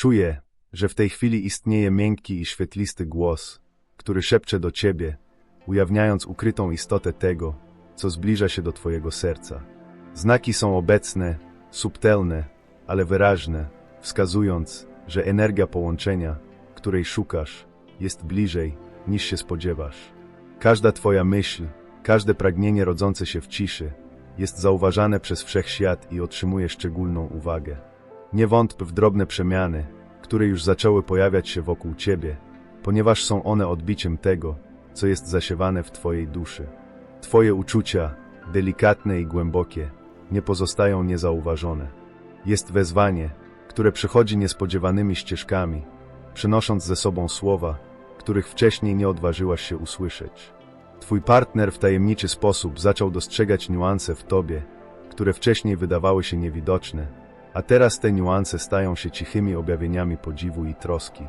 Czuję, że w tej chwili istnieje miękki i świetlisty głos, który szepcze do ciebie, ujawniając ukrytą istotę tego, co zbliża się do twojego serca. Znaki są obecne, subtelne, ale wyraźne, wskazując, że energia połączenia, której szukasz, jest bliżej, niż się spodziewasz. Każda twoja myśl, każde pragnienie rodzące się w ciszy, jest zauważane przez wszechświat i otrzymuje szczególną uwagę. Nie wątp w drobne przemiany, które już zaczęły pojawiać się wokół ciebie, ponieważ są one odbiciem tego, co jest zasiewane w twojej duszy. Twoje uczucia, delikatne i głębokie, nie pozostają niezauważone. Jest wezwanie, które przychodzi niespodziewanymi ścieżkami, przynosząc ze sobą słowa, których wcześniej nie odważyłaś się usłyszeć. Twój partner w tajemniczy sposób zaczął dostrzegać niuanse w tobie, które wcześniej wydawały się niewidoczne, a teraz te niuanse stają się cichymi objawieniami podziwu i troski.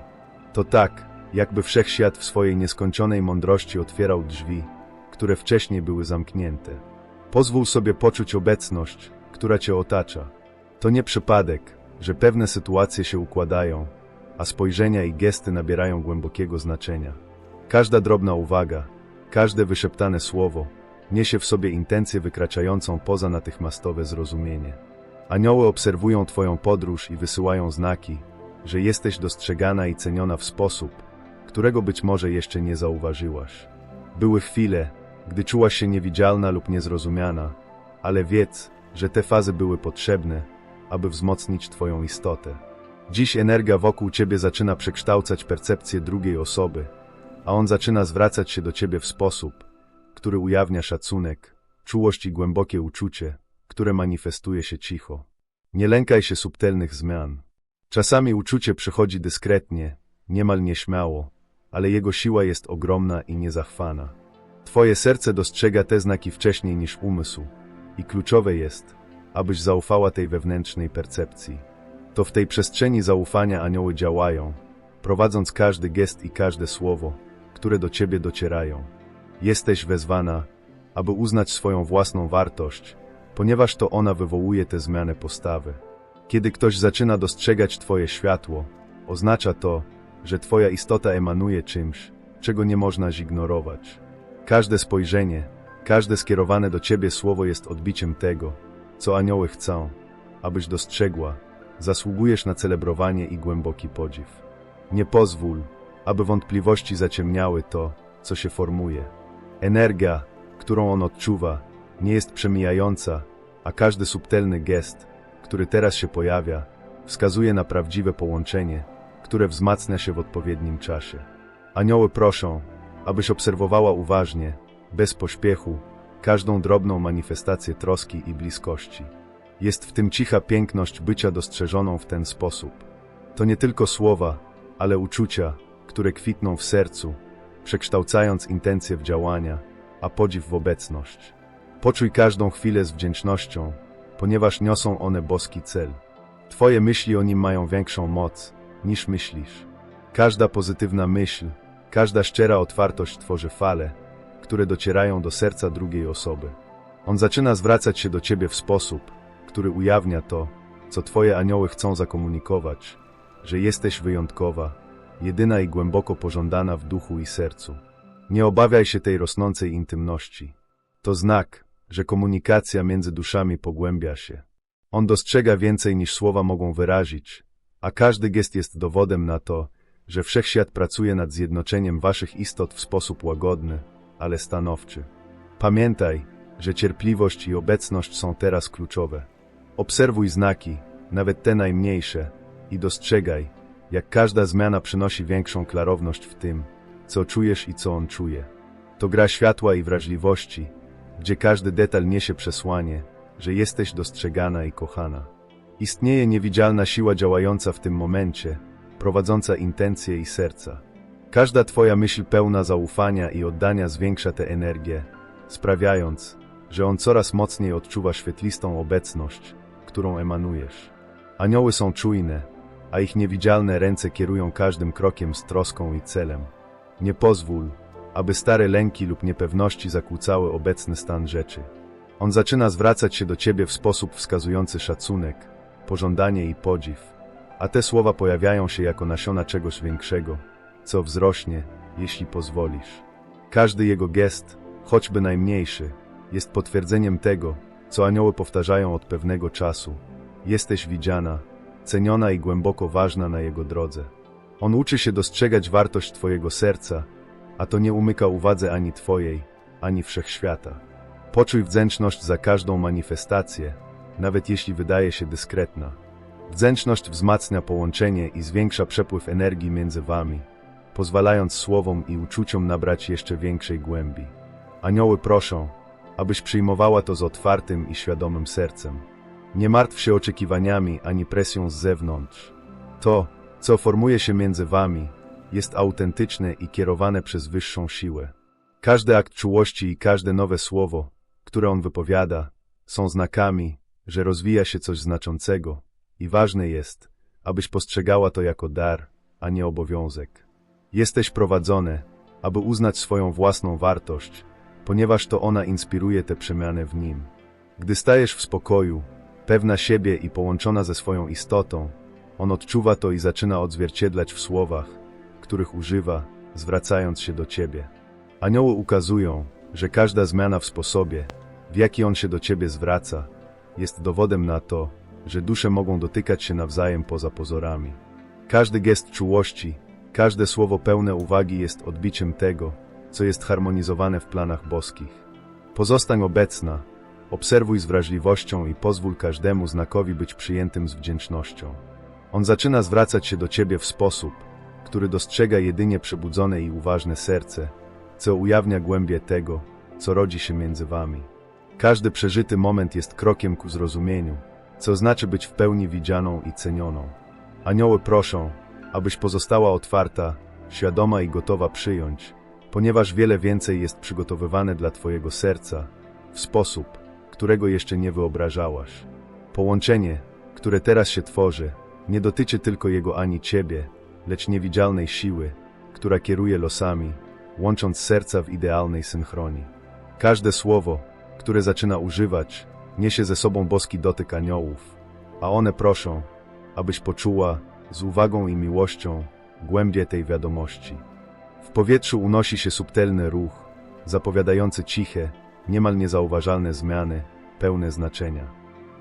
To tak, jakby wszechświat w swojej nieskończonej mądrości otwierał drzwi, które wcześniej były zamknięte. Pozwól sobie poczuć obecność, która cię otacza. To nie przypadek, że pewne sytuacje się układają, a spojrzenia i gesty nabierają głębokiego znaczenia. Każda drobna uwaga, każde wyszeptane słowo niesie w sobie intencję wykraczającą poza natychmiastowe zrozumienie. Anioły obserwują Twoją podróż i wysyłają znaki, że jesteś dostrzegana i ceniona w sposób, którego być może jeszcze nie zauważyłaś. Były chwile, gdy czułaś się niewidzialna lub niezrozumiana, ale wiedz, że te fazy były potrzebne, aby wzmocnić Twoją istotę. Dziś energia wokół Ciebie zaczyna przekształcać percepcję drugiej osoby, a on zaczyna zwracać się do Ciebie w sposób, który ujawnia szacunek, czułość i głębokie uczucie, które manifestuje się cicho. Nie lękaj się subtelnych zmian. Czasami uczucie przychodzi dyskretnie, niemal nieśmiało, ale jego siła jest ogromna i niezachwana. Twoje serce dostrzega te znaki wcześniej niż umysł i kluczowe jest, abyś zaufała tej wewnętrznej percepcji. To w tej przestrzeni zaufania anioły działają, prowadząc każdy gest i każde słowo, które do ciebie docierają. Jesteś wezwana, aby uznać swoją własną wartość, ponieważ to ona wywołuje tę zmianę postawy. Kiedy ktoś zaczyna dostrzegać Twoje światło, oznacza to, że Twoja istota emanuje czymś, czego nie można zignorować. Każde spojrzenie, każde skierowane do Ciebie słowo jest odbiciem tego, co anioły chcą, abyś dostrzegła, zasługujesz na celebrowanie i głęboki podziw. Nie pozwól, aby wątpliwości zaciemniały to, co się formuje. Energia, którą on odczuwa, nie jest przemijająca, a każdy subtelny gest, który teraz się pojawia, wskazuje na prawdziwe połączenie, które wzmacnia się w odpowiednim czasie. Anioły proszą, abyś obserwowała uważnie, bez pośpiechu, każdą drobną manifestację troski i bliskości. Jest w tym cicha piękność bycia dostrzeżoną w ten sposób. To nie tylko słowa, ale uczucia, które kwitną w sercu, przekształcając intencje w działania, a podziw w obecność. Poczuj każdą chwilę z wdzięcznością, ponieważ niosą one boski cel. Twoje myśli o nim mają większą moc, niż myślisz. Każda pozytywna myśl, każda szczera otwartość tworzy fale, które docierają do serca drugiej osoby. On zaczyna zwracać się do ciebie w sposób, który ujawnia to, co twoje anioły chcą zakomunikować, że jesteś wyjątkowa, jedyna i głęboko pożądana w duchu i sercu. Nie obawiaj się tej rosnącej intymności. To znak, że komunikacja między duszami pogłębia się. On dostrzega więcej niż słowa mogą wyrazić, a każdy gest jest dowodem na to, że wszechświat pracuje nad zjednoczeniem waszych istot w sposób łagodny, ale stanowczy. Pamiętaj, że cierpliwość i obecność są teraz kluczowe. Obserwuj znaki, nawet te najmniejsze, i dostrzegaj, jak każda zmiana przynosi większą klarowność w tym, co czujesz i co on czuje. To gra światła i wrażliwości, gdzie każdy detal niesie przesłanie, że jesteś dostrzegana i kochana. Istnieje niewidzialna siła działająca w tym momencie, prowadząca intencje i serca. Każda Twoja myśl pełna zaufania i oddania zwiększa tę energię, sprawiając, że on coraz mocniej odczuwa świetlistą obecność, którą emanujesz. Anioły są czujne, a ich niewidzialne ręce kierują każdym krokiem z troską i celem. Nie pozwól, aby stare lęki lub niepewności zakłócały obecny stan rzeczy. On zaczyna zwracać się do ciebie w sposób wskazujący szacunek, pożądanie i podziw, a te słowa pojawiają się jako nasiona czegoś większego, co wzrośnie, jeśli pozwolisz. Każdy jego gest, choćby najmniejszy, jest potwierdzeniem tego, co anioły powtarzają od pewnego czasu. Jesteś widziana, ceniona i głęboko ważna na jego drodze. On uczy się dostrzegać wartość Twojego serca, a to nie umyka uwadze ani Twojej, ani wszechświata. Poczuj wdzięczność za każdą manifestację, nawet jeśli wydaje się dyskretna. Wdzięczność wzmacnia połączenie i zwiększa przepływ energii między Wami, pozwalając słowom i uczuciom nabrać jeszcze większej głębi. Anioły proszą, abyś przyjmowała to z otwartym i świadomym sercem. Nie martw się oczekiwaniami ani presją z zewnątrz. To, co formuje się między Wami, jest autentyczne i kierowane przez wyższą siłę. Każdy akt czułości i każde nowe słowo, które on wypowiada, są znakami, że rozwija się coś znaczącego i ważne jest, abyś postrzegała to jako dar, a nie obowiązek. Jesteś prowadzone, aby uznać swoją własną wartość, ponieważ to ona inspiruje te przemiany w nim. Gdy stajesz w spokoju, pewna siebie i połączona ze swoją istotą, on odczuwa to i zaczyna odzwierciedlać w słowach, których używa, zwracając się do ciebie. Anioły ukazują, że każda zmiana w sposobie, w jaki on się do ciebie zwraca, jest dowodem na to, że dusze mogą dotykać się nawzajem poza pozorami. Każdy gest czułości, każde słowo pełne uwagi jest odbiciem tego, co jest harmonizowane w planach boskich. Pozostań obecna, obserwuj z wrażliwością i pozwól każdemu znakowi być przyjętym z wdzięcznością. On zaczyna zwracać się do ciebie w sposób, który dostrzega jedynie przebudzone i uważne serce, co ujawnia głębię tego, co rodzi się między wami. Każdy przeżyty moment jest krokiem ku zrozumieniu, co znaczy być w pełni widzianą i cenioną. Anioły proszą, abyś pozostała otwarta, świadoma i gotowa przyjąć, ponieważ wiele więcej jest przygotowywane dla Twojego serca, w sposób, którego jeszcze nie wyobrażałaś. Połączenie, które teraz się tworzy, nie dotyczy tylko Jego ani Ciebie, lecz niewidzialnej siły, która kieruje losami, łącząc serca w idealnej synchronii. Każde słowo, które zaczyna używać, niesie ze sobą boski dotyk aniołów, a one proszą, abyś poczuła, z uwagą i miłością, głębie tej wiadomości. W powietrzu unosi się subtelny ruch, zapowiadający ciche, niemal niezauważalne zmiany, pełne znaczenia.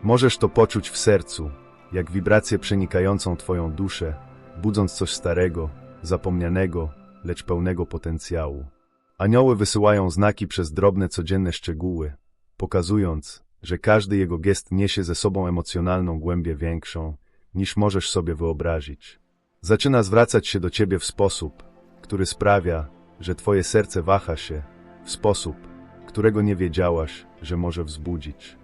Możesz to poczuć w sercu, jak wibrację przenikającą Twoją duszę, budząc coś starego, zapomnianego, lecz pełnego potencjału. Anioły wysyłają znaki przez drobne codzienne szczegóły, pokazując, że każdy jego gest niesie ze sobą emocjonalną głębię większą, niż możesz sobie wyobrazić. Zaczyna zwracać się do ciebie w sposób, który sprawia, że twoje serce waha się, w sposób, którego nie wiedziałaś, że może wzbudzić.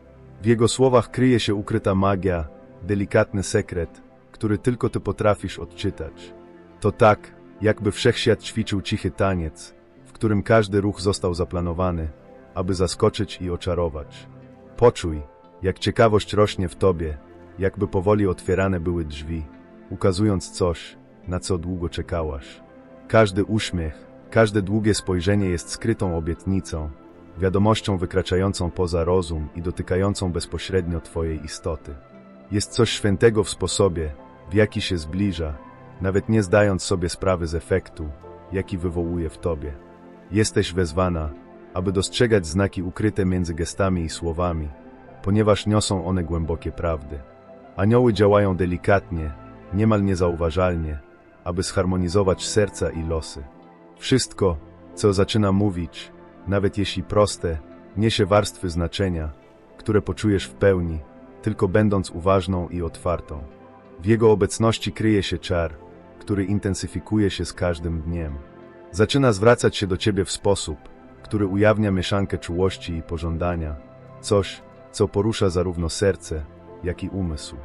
W jego słowach kryje się ukryta magia, delikatny sekret, który tylko ty potrafisz odczytać. To tak, jakby wszechświat ćwiczył cichy taniec, w którym każdy ruch został zaplanowany, aby zaskoczyć i oczarować. Poczuj, jak ciekawość rośnie w tobie, jakby powoli otwierane były drzwi, ukazując coś, na co długo czekałaś. Każdy uśmiech, każde długie spojrzenie jest skrytą obietnicą, wiadomością wykraczającą poza rozum i dotykającą bezpośrednio Twojej istoty. Jest coś świętego w sposobie, w jaki się zbliża, nawet nie zdając sobie sprawy z efektu, jaki wywołuje w Tobie. Jesteś wezwana, aby dostrzegać znaki ukryte między gestami i słowami, ponieważ niosą one głębokie prawdy. Anioły działają delikatnie, niemal niezauważalnie, aby zharmonizować serca i losy. Wszystko, co zaczyna mówić, nawet jeśli proste, niesie warstwy znaczenia, które poczujesz w pełni, tylko będąc uważną i otwartą. W jego obecności kryje się czar, który intensyfikuje się z każdym dniem. Zaczyna zwracać się do ciebie w sposób, który ujawnia mieszankę czułości i pożądania, coś, co porusza zarówno serce, jak i umysł.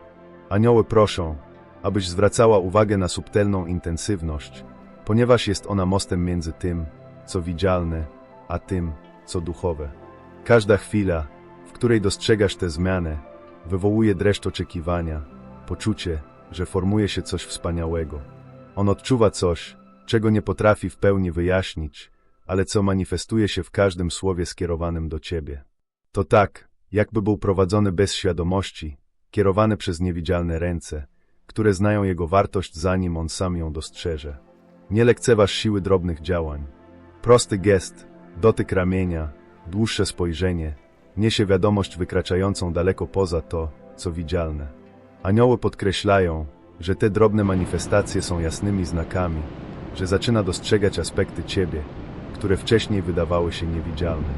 Anioły proszą, abyś zwracała uwagę na subtelną intensywność, ponieważ jest ona mostem między tym, co widzialne, a tym, co duchowe. Każda chwila, w której dostrzegasz tę zmianę, wywołuje dreszcz oczekiwania, poczucie, że formuje się coś wspaniałego. On odczuwa coś, czego nie potrafi w pełni wyjaśnić, ale co manifestuje się w każdym słowie skierowanym do ciebie. To tak, jakby był prowadzony bez świadomości, kierowany przez niewidzialne ręce, które znają jego wartość zanim on sam ją dostrzeże. Nie lekceważ siły drobnych działań. Prosty gest, dotyk ramienia, dłuższe spojrzenie, niesie wiadomość wykraczającą daleko poza to, co widzialne. Anioły podkreślają, że te drobne manifestacje są jasnymi znakami, że zaczyna dostrzegać aspekty ciebie, które wcześniej wydawały się niewidzialne.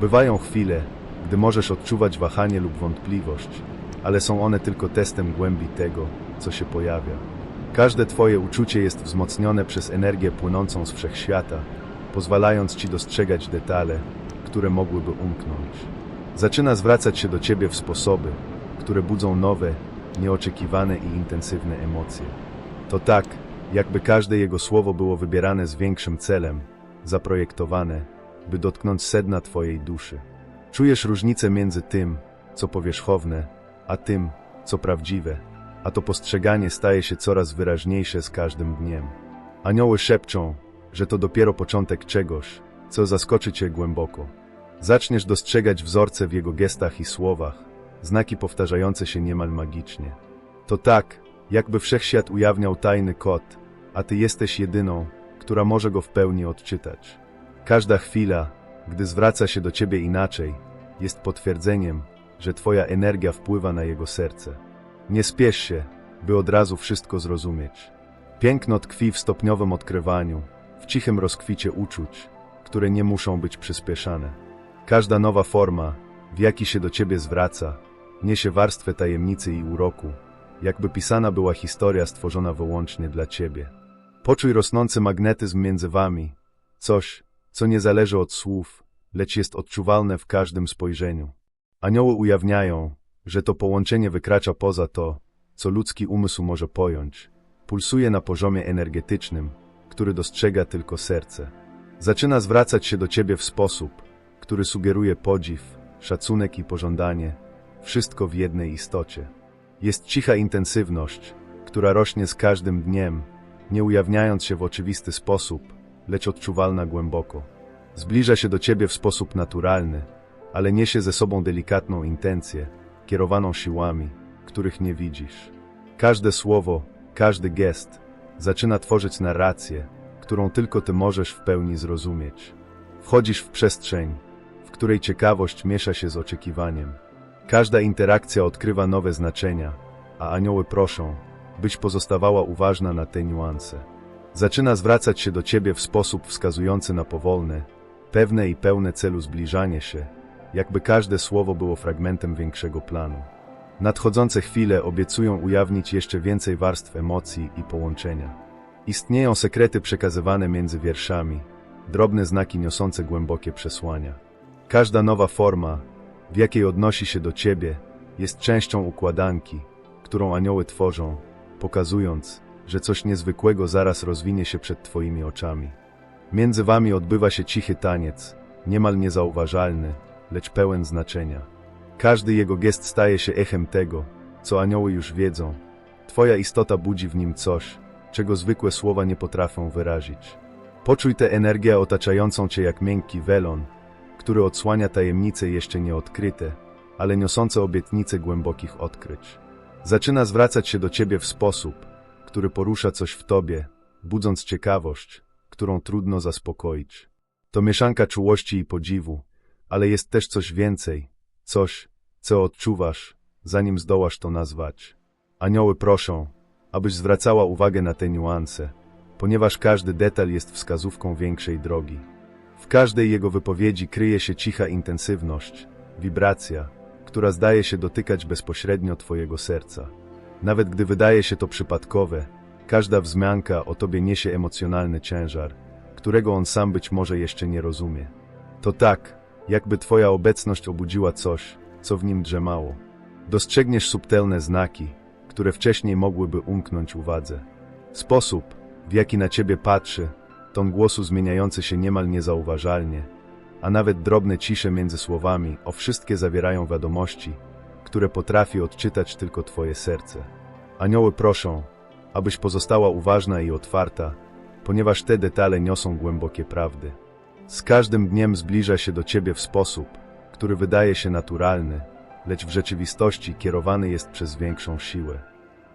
Bywają chwile, gdy możesz odczuwać wahanie lub wątpliwość, ale są one tylko testem głębi tego, co się pojawia. Każde Twoje uczucie jest wzmocnione przez energię płynącą z wszechświata, pozwalając Ci dostrzegać detale, które mogłyby umknąć. Zaczyna zwracać się do Ciebie w sposoby, które budzą nowe, nieoczekiwane i intensywne emocje. To tak, jakby każde jego słowo było wybierane z większym celem, zaprojektowane, by dotknąć sedna Twojej duszy. Czujesz różnicę między tym, co powierzchowne, a tym, co prawdziwe, a to postrzeganie staje się coraz wyraźniejsze z każdym dniem. Anioły szepczą, że to dopiero początek czegoś, co zaskoczy Cię głęboko. Zaczniesz dostrzegać wzorce w jego gestach i słowach, znaki powtarzające się niemal magicznie. To tak, jakby wszechświat ujawniał tajny kod, a Ty jesteś jedyną, która może go w pełni odczytać. Każda chwila, gdy zwraca się do Ciebie inaczej, jest potwierdzeniem, że Twoja energia wpływa na jego serce. Nie spiesz się, by od razu wszystko zrozumieć. Piękno tkwi w stopniowym odkrywaniu, w cichym rozkwicie uczuć, które nie muszą być przyspieszane. Każda nowa forma, w jaki się do Ciebie zwraca, niesie warstwę tajemnicy i uroku, jakby pisana była historia stworzona wyłącznie dla Ciebie. Poczuj rosnący magnetyzm między Wami, coś, co nie zależy od słów, lecz jest odczuwalne w każdym spojrzeniu. Anioły ujawniają, że to połączenie wykracza poza to, co ludzki umysł może pojąć. Pulsuje na poziomie energetycznym, który dostrzega tylko serce. Zaczyna zwracać się do ciebie w sposób, który sugeruje podziw, szacunek i pożądanie, wszystko w jednej istocie. Jest cicha intensywność, która rośnie z każdym dniem, nie ujawniając się w oczywisty sposób, lecz odczuwalna głęboko. Zbliża się do ciebie w sposób naturalny, ale niesie ze sobą delikatną intencję, kierowaną siłami, których nie widzisz. Każde słowo, każdy gest zaczyna tworzyć narrację, którą tylko ty możesz w pełni zrozumieć. Wchodzisz w przestrzeń, w której ciekawość miesza się z oczekiwaniem. Każda interakcja odkrywa nowe znaczenia, a anioły proszą, byś pozostawała uważna na te niuanse. Zaczyna zwracać się do ciebie w sposób wskazujący na powolne, pewne i pełne celu zbliżanie się, jakby każde słowo było fragmentem większego planu. Nadchodzące chwile obiecują ujawnić jeszcze więcej warstw emocji i połączenia. Istnieją sekrety przekazywane między wierszami, drobne znaki niosące głębokie przesłania. Każda nowa forma, w jakiej odnosi się do Ciebie, jest częścią układanki, którą anioły tworzą, pokazując, że coś niezwykłego zaraz rozwinie się przed Twoimi oczami. Między Wami odbywa się cichy taniec, niemal niezauważalny, lecz pełen znaczenia. Każdy jego gest staje się echem tego, co anioły już wiedzą. Twoja istota budzi w nim coś, czego zwykłe słowa nie potrafią wyrazić. Poczuj tę energię otaczającą cię jak miękki welon, który odsłania tajemnice jeszcze nieodkryte, ale niosące obietnice głębokich odkryć. Zaczyna zwracać się do ciebie w sposób, który porusza coś w tobie, budząc ciekawość, którą trudno zaspokoić. To mieszanka czułości i podziwu, ale jest też coś więcej, coś, co odczuwasz, zanim zdołasz to nazwać. Anioły proszą, abyś zwracała uwagę na te niuanse, ponieważ każdy detal jest wskazówką większej drogi. Każdej jego wypowiedzi kryje się cicha intensywność, wibracja, która zdaje się dotykać bezpośrednio Twojego serca. Nawet gdy wydaje się to przypadkowe, każda wzmianka o Tobie niesie emocjonalny ciężar, którego on sam być może jeszcze nie rozumie. To tak, jakby Twoja obecność obudziła coś, co w nim drzemało. Dostrzegniesz subtelne znaki, które wcześniej mogłyby umknąć uwadze. Sposób, w jaki na Ciebie patrzy, ton głosu zmieniający się niemal niezauważalnie, a nawet drobne cisze między słowami, o wszystkie zawierają wiadomości, które potrafi odczytać tylko Twoje serce. Anioły proszą, abyś pozostała uważna i otwarta, ponieważ te detale niosą głębokie prawdy. Z każdym dniem zbliża się do Ciebie w sposób, który wydaje się naturalny, lecz w rzeczywistości kierowany jest przez większą siłę.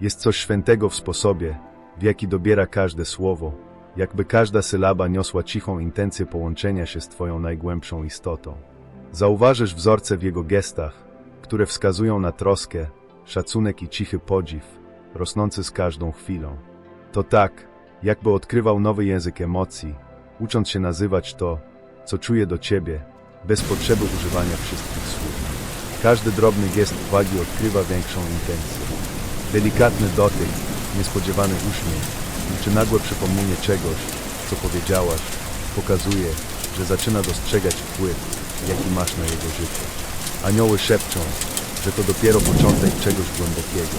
Jest coś świętego w sposobie, w jaki dobiera każde słowo, jakby każda sylaba niosła cichą intencję połączenia się z Twoją najgłębszą istotą. Zauważysz wzorce w jego gestach, które wskazują na troskę, szacunek i cichy podziw, rosnący z każdą chwilą. To tak, jakby odkrywał nowy język emocji, ucząc się nazywać to, co czuje do ciebie, bez potrzeby używania wszystkich słów. Każdy drobny gest uwagi odkrywa większą intencję. Delikatny dotyk, niespodziewany uśmiech, czy nagłe przypomnienie czegoś, co powiedziałaś, pokazuje, że zaczyna dostrzegać wpływ, jaki masz na jego życie. Anioły szepczą, że to dopiero początek czegoś głębokiego.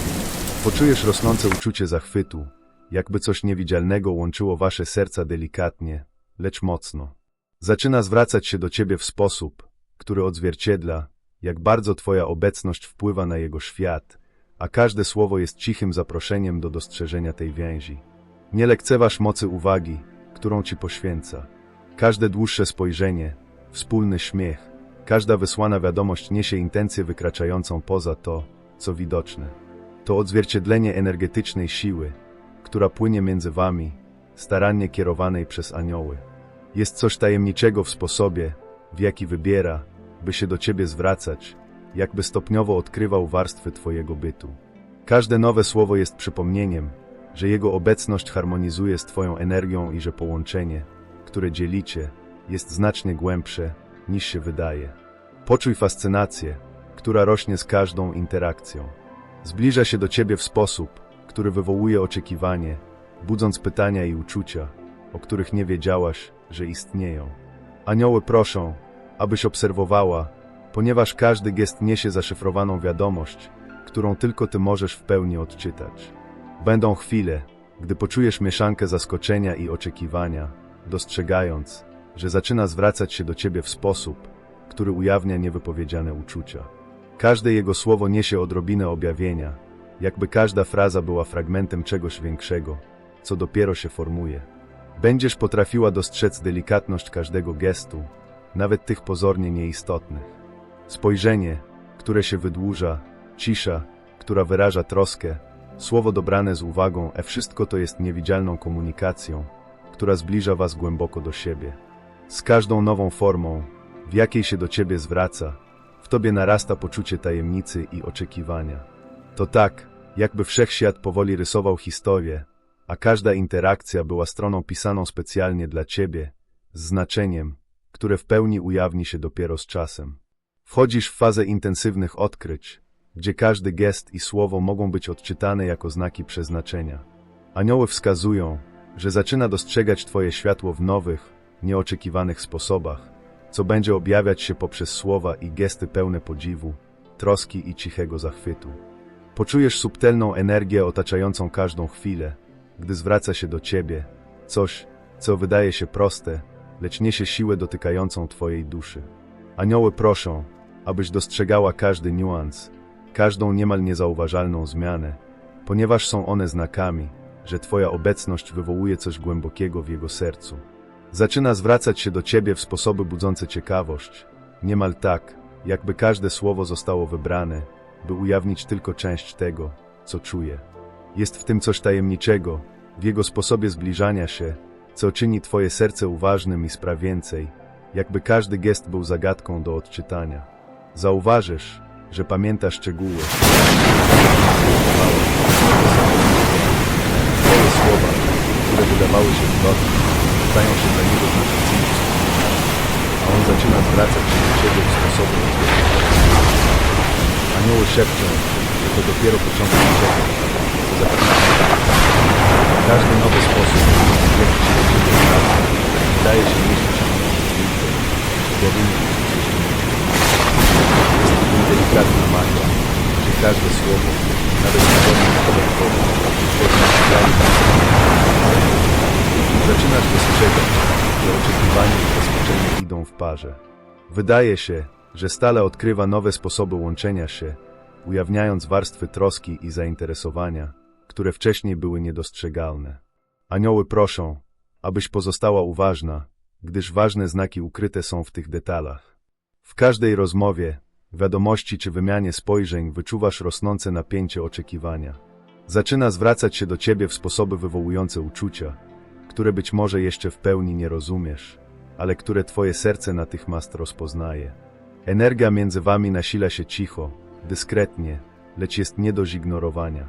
Poczujesz rosnące uczucie zachwytu, jakby coś niewidzialnego łączyło wasze serca delikatnie, lecz mocno. Zaczyna zwracać się do ciebie w sposób, który odzwierciedla, jak bardzo twoja obecność wpływa na jego świat, a każde słowo jest cichym zaproszeniem do dostrzeżenia tej więzi. Nie lekceważ mocy uwagi, którą ci poświęca. Każde dłuższe spojrzenie, wspólny śmiech, każda wysłana wiadomość niesie intencję wykraczającą poza to, co widoczne. To odzwierciedlenie energetycznej siły, która płynie między wami, starannie kierowanej przez anioły. Jest coś tajemniczego w sposobie, w jaki wybiera, by się do ciebie zwracać, jakby stopniowo odkrywał warstwy twojego bytu. Każde nowe słowo jest przypomnieniem, że jego obecność harmonizuje z twoją energią i że połączenie, które dzielicie, jest znacznie głębsze, niż się wydaje. Poczuj fascynację, która rośnie z każdą interakcją. Zbliża się do ciebie w sposób, który wywołuje oczekiwanie, budząc pytania i uczucia, o których nie wiedziałaś, że istnieją. Anioły proszą, abyś obserwowała, ponieważ każdy gest niesie zaszyfrowaną wiadomość, którą tylko ty możesz w pełni odczytać. Będą chwile, gdy poczujesz mieszankę zaskoczenia i oczekiwania, dostrzegając, że zaczyna zwracać się do ciebie w sposób, który ujawnia niewypowiedziane uczucia. Każde jego słowo niesie odrobinę objawienia, jakby każda fraza była fragmentem czegoś większego, co dopiero się formuje. Będziesz potrafiła dostrzec delikatność każdego gestu, nawet tych pozornie nieistotnych. Spojrzenie, które się wydłuża, cisza, która wyraża troskę, słowo dobrane z uwagą, e wszystko to jest niewidzialną komunikacją, która zbliża was głęboko do siebie. Z każdą nową formą, w jakiej się do ciebie zwraca, w tobie narasta poczucie tajemnicy i oczekiwania. To tak, jakby wszechświat powoli rysował historię, a każda interakcja była stroną pisaną specjalnie dla ciebie, z znaczeniem, które w pełni ujawni się dopiero z czasem. Wchodzisz w fazę intensywnych odkryć, gdzie każdy gest i słowo mogą być odczytane jako znaki przeznaczenia. Anioły wskazują, że zaczyna dostrzegać Twoje światło w nowych, nieoczekiwanych sposobach, co będzie objawiać się poprzez słowa i gesty pełne podziwu, troski i cichego zachwytu. Poczujesz subtelną energię otaczającą każdą chwilę, gdy zwraca się do ciebie, coś, co wydaje się proste, lecz niesie siłę dotykającą twojej duszy. Anioły proszą, abyś dostrzegała każdy niuans, każdą niemal niezauważalną zmianę, ponieważ są one znakami, że twoja obecność wywołuje coś głębokiego w jego sercu. Zaczyna zwracać się do ciebie w sposoby budzące ciekawość, niemal tak, jakby każde słowo zostało wybrane, by ujawnić tylko część tego, co czuje. Jest w tym coś tajemniczego, w jego sposobie zbliżania się, co czyni twoje serce uważnym i spra więcej, jakby każdy gest był zagadką do odczytania. Zauważysz, że pamięta szczegóły. Twoje słowa, które wydawały się zwrotne, stają się dla niego znaczącymi a on zaczyna zwracać się do ciebie w sposób Anioły szepczą, że to dopiero początek czegoś, co Każdy nowy sposób, w jaki się do ciebie zwraca, wydaje się mieścić w Jest delikatna magia, gdzie każde słowo, nawet podatkowo, oznacza Zaczynasz dostrzegać, że oczekiwanie i zaskoczenie idą w parze. Wydaje się, że stale odkrywa nowe sposoby łączenia się, ujawniając warstwy troski i zainteresowania, które wcześniej były niedostrzegalne. Anioły proszą, abyś pozostała uważna, gdyż ważne znaki ukryte są w tych detalach. W każdej rozmowie, wiadomości czy wymianie spojrzeń wyczuwasz rosnące napięcie oczekiwania. Zaczyna zwracać się do ciebie w sposoby wywołujące uczucia, które być może jeszcze w pełni nie rozumiesz, ale które twoje serce natychmiast rozpoznaje. Energia między wami nasila się cicho, dyskretnie, lecz jest nie do zignorowania.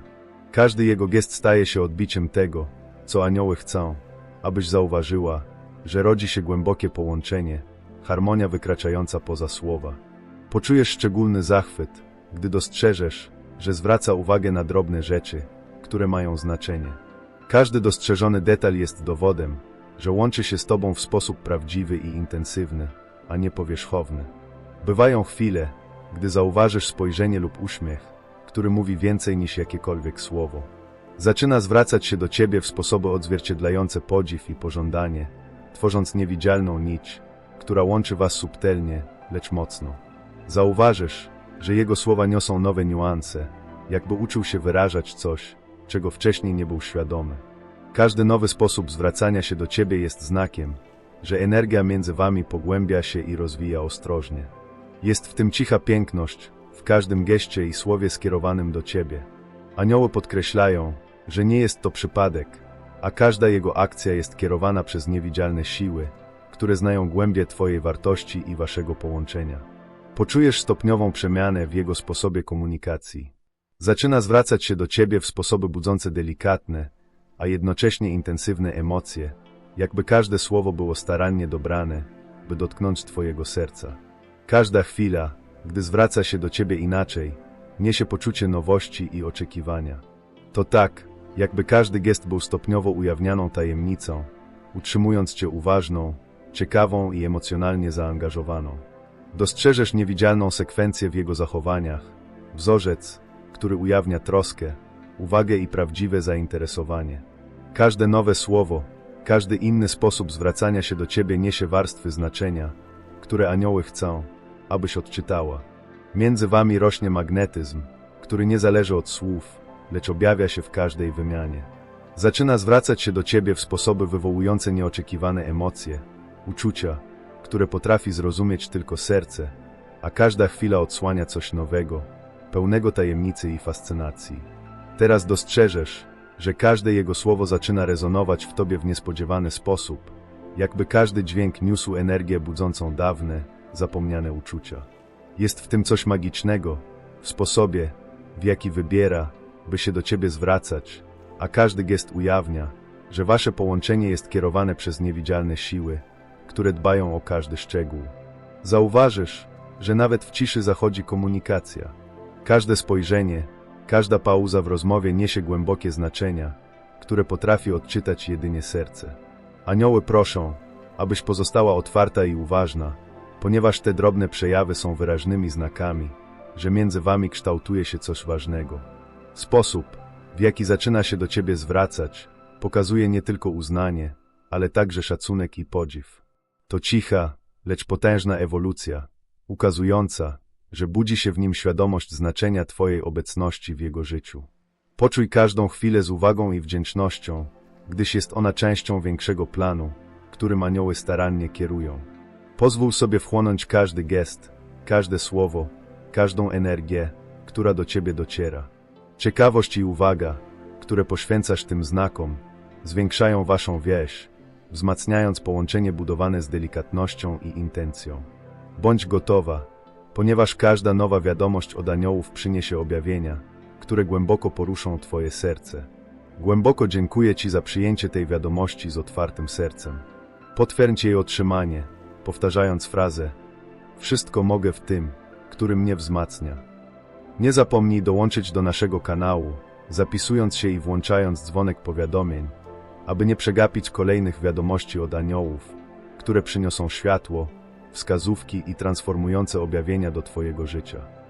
Każdy jego gest staje się odbiciem tego, co anioły chcą, abyś zauważyła, że rodzi się głębokie połączenie, harmonia wykraczająca poza słowa. Poczujesz szczególny zachwyt, gdy dostrzeżesz, że zwraca uwagę na drobne rzeczy, które mają znaczenie. Każdy dostrzeżony detal jest dowodem, że łączy się z tobą w sposób prawdziwy i intensywny, a nie powierzchowny. Bywają chwile, gdy zauważysz spojrzenie lub uśmiech, który mówi więcej niż jakiekolwiek słowo. Zaczyna zwracać się do ciebie w sposoby odzwierciedlające podziw i pożądanie, tworząc niewidzialną nić, która łączy was subtelnie, lecz mocno. Zauważysz, że jego słowa niosą nowe niuanse, jakby uczył się wyrażać coś, czego wcześniej nie był świadomy. Każdy nowy sposób zwracania się do ciebie jest znakiem, że energia między wami pogłębia się i rozwija ostrożnie. Jest w tym cicha piękność, w każdym geście i słowie skierowanym do ciebie. Anioły podkreślają, że nie jest to przypadek, a każda jego akcja jest kierowana przez niewidzialne siły, które znają głębie Twojej wartości i Waszego połączenia. Poczujesz stopniową przemianę w jego sposobie komunikacji. Zaczyna zwracać się do Ciebie w sposoby budzące delikatne, a jednocześnie intensywne emocje, jakby każde słowo było starannie dobrane, by dotknąć Twojego serca. Każda chwila, gdy zwraca się do Ciebie inaczej, niesie poczucie nowości i oczekiwania. To tak, jakby każdy gest był stopniowo ujawnianą tajemnicą, utrzymując Cię uważną, ciekawą i emocjonalnie zaangażowaną. Dostrzeżesz niewidzialną sekwencję w jego zachowaniach, wzorzec, który ujawnia troskę, uwagę i prawdziwe zainteresowanie. Każde nowe słowo, każdy inny sposób zwracania się do Ciebie niesie warstwy znaczenia, które anioły chcą, abyś odczytała. Między Wami rośnie magnetyzm, który nie zależy od słów, lecz objawia się w każdej wymianie. Zaczyna zwracać się do Ciebie w sposoby wywołujące nieoczekiwane emocje, uczucia, które potrafi zrozumieć tylko serce, a każda chwila odsłania coś nowego, pełnego tajemnicy i fascynacji. Teraz dostrzeżesz, że każde jego słowo zaczyna rezonować w tobie w niespodziewany sposób, jakby każdy dźwięk niósł energię budzącą dawne, zapomniane uczucia. Jest w tym coś magicznego, w sposobie, w jaki wybiera, by się do ciebie zwracać, a każdy gest ujawnia, że wasze połączenie jest kierowane przez niewidzialne siły, które dbają o każdy szczegół. Zauważysz, że nawet w ciszy zachodzi komunikacja. Każde spojrzenie, każda pauza w rozmowie niesie głębokie znaczenia, które potrafi odczytać jedynie serce. Anioły proszą, abyś pozostała otwarta i uważna, ponieważ te drobne przejawy są wyraźnymi znakami, że między wami kształtuje się coś ważnego. Sposób, w jaki zaczyna się do ciebie zwracać, pokazuje nie tylko uznanie, ale także szacunek i podziw. To cicha, lecz potężna ewolucja, ukazująca, że budzi się w nim świadomość znaczenia Twojej obecności w jego życiu. Poczuj każdą chwilę z uwagą i wdzięcznością, gdyż jest ona częścią większego planu, którym anioły starannie kierują. Pozwól sobie wchłonąć każdy gest, każde słowo, każdą energię, która do Ciebie dociera. Ciekawość i uwaga, które poświęcasz tym znakom, zwiększają Waszą więź, wzmacniając połączenie budowane z delikatnością i intencją. Bądź gotowa, ponieważ każda nowa wiadomość od aniołów przyniesie objawienia, które głęboko poruszą Twoje serce. Głęboko dziękuję Ci za przyjęcie tej wiadomości z otwartym sercem. Potwierdź jej otrzymanie, powtarzając frazę Wszystko mogę w tym, który mnie wzmacnia. Nie zapomnij dołączyć do naszego kanału, zapisując się i włączając dzwonek powiadomień, aby nie przegapić kolejnych wiadomości od aniołów, które przyniosą światło, wskazówki i transformujące objawienia do Twojego życia.